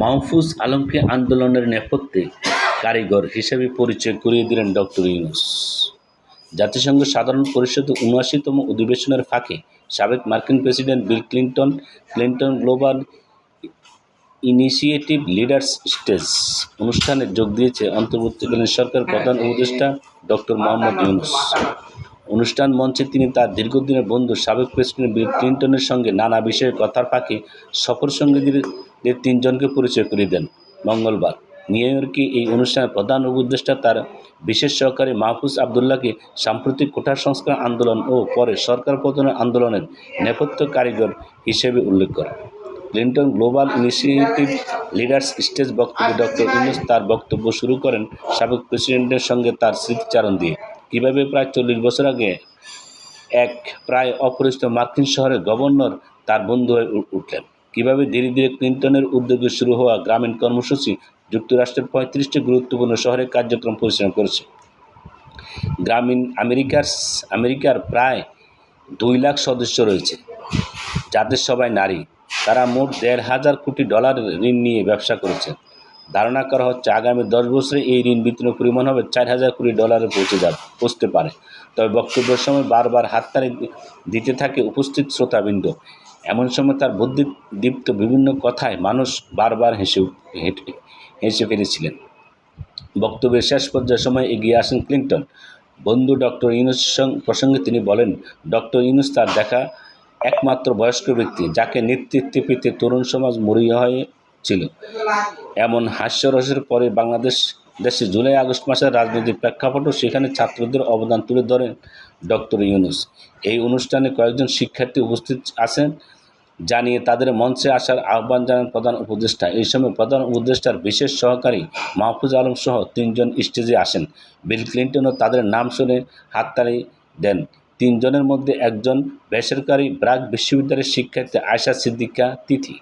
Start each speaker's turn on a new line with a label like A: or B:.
A: মাহফুজ আলমকে আন্দোলনের নেপথ্যে কারিগর হিসেবে পরিচয় করিয়ে দিলেন ডক্টর ইউনুস। জাতিসংঘ সাধারণ পরিষদের উনআশিতম অধিবেশনের ফাঁকে সাবেক মার্কিন president Bill Clinton Clinton global initiative leaders stage অনুষ্ঠানে যোগ দিয়েছে অন্তর্বর্তীকালীন সরকার প্রধান উপদেষ্টা ডক্টর মোহাম্মদ ইউনুস। অনুষ্ঠান মঞ্চে তিনি তার দীর্ঘদিনের বন্ধু সাবেক প্রেসিডেন্ট বিল ক্লিন্টনের সঙ্গে নানা বিষয়ে কথার ফাঁকে সফর সঙ্গীদের তিনজনকে পরিচয় করিয়ে দেন। মঙ্গলবার। নিউ ইয়র্কে এই অনুষ্ঠানে প্রধান উপদেষ্টা তার বিশেষ সহকারী মাহফুজ আবদুল্লাহকে সাম্প্রতিক কোঠা সংস্কার আন্দোলন ও পরে সরকার পতনের আন্দোলনের নেপথ্য কারিগর হিসেবে উল্লেখ করেন। Clinton global initiative leaders stage বক্তব্যে ডক্টর ইউনুস তার বক্তব্য শুরু করেন সাবেক প্রেসিডেন্টের সঙ্গে তার স্মৃতিচারণ দিয়ে। কীভাবে প্রায় চল্লিশ বছর আগে এক প্রায় অপরিচিত মার্কিন শহরের গভর্নর তার বন্ধু হয়ে উঠলেন। কীভাবে ধীরে ধীরে ক্লিন্টনের উদ্যোগে শুরু হওয়া গ্রামীণ কর্মসূচি যুক্তরাষ্ট্রের পঁয়ত্রিশটি গুরুত্বপূর্ণ শহরে কার্যক্রম পরিচালনা করেছে। গ্রামীণ আমেরিকার আমেরিকার প্রায় দুই লাখ সদস্য রয়েছে। যাদের সবাই নারী, তারা মোট দেড় হাজার কোটি ডলারের ঋণ নিয়ে ব্যবসা করেছে। ধারণা করা হচ্ছে আগামী দশ বছরে এই ঋণ বিতরণের পরিমাণ হবে চার হাজার কোটি ডলারে পৌঁছে যাবে, পৌঁছতে পারে। তবে বক্তব্যের সময় বারবার হাততালি দিতে থাকে উপস্থিত শ্রোতাবৃন্দ। এমন সময় তার বুদ্ধি দীপ্ত বিভিন্ন কথায় মানুষ বারবার হেসে হেসে ফেলেছিলেন। বক্তব্যের শেষ পর্যায়ের সময় এগিয়ে আসেন ক্লিন্টন। বন্ধু ডক্টর ইউনুস প্রসঙ্গে তিনি বলেন, ডক্টর ইউনুস তার দেখা একমাত্র বয়স্ক ব্যক্তি, যাকে নেতৃত্বে পেতে তরুণ সমাজ মরিয়া হয়েছিল। এমন হাস্যরসের পরে বাংলাদেশ দেশে জুলাই আগস্ট মাসের রাজনৈতিক প্রেক্ষাপটও সেখানে ছাত্রদের অবদান তুলে ধরেন ডক্টর ইউনুস। এই অনুষ্ঠানে কয়েকজন শিক্ষার্থী উপস্থিত আছেন জানিয়ে তাদের মঞ্চে আসার আহ্বান জানান প্রধান উপদেষ্টা। এই সময় প্রধান উপদেষ্টার বিশেষ সহকারী মাহফুজ আলম সহ তিনজন স্টেজে আসেন। বিল ক্লিন্টনও তাদের নাম শুনে হাততালি দেন। তিনজনের মধ্যে একজন বেসরকারি ব্রাক বিশ্ববিদ্যালয়ের শিক্ষার্থী আয়শা সিদ্দিকা তিথি।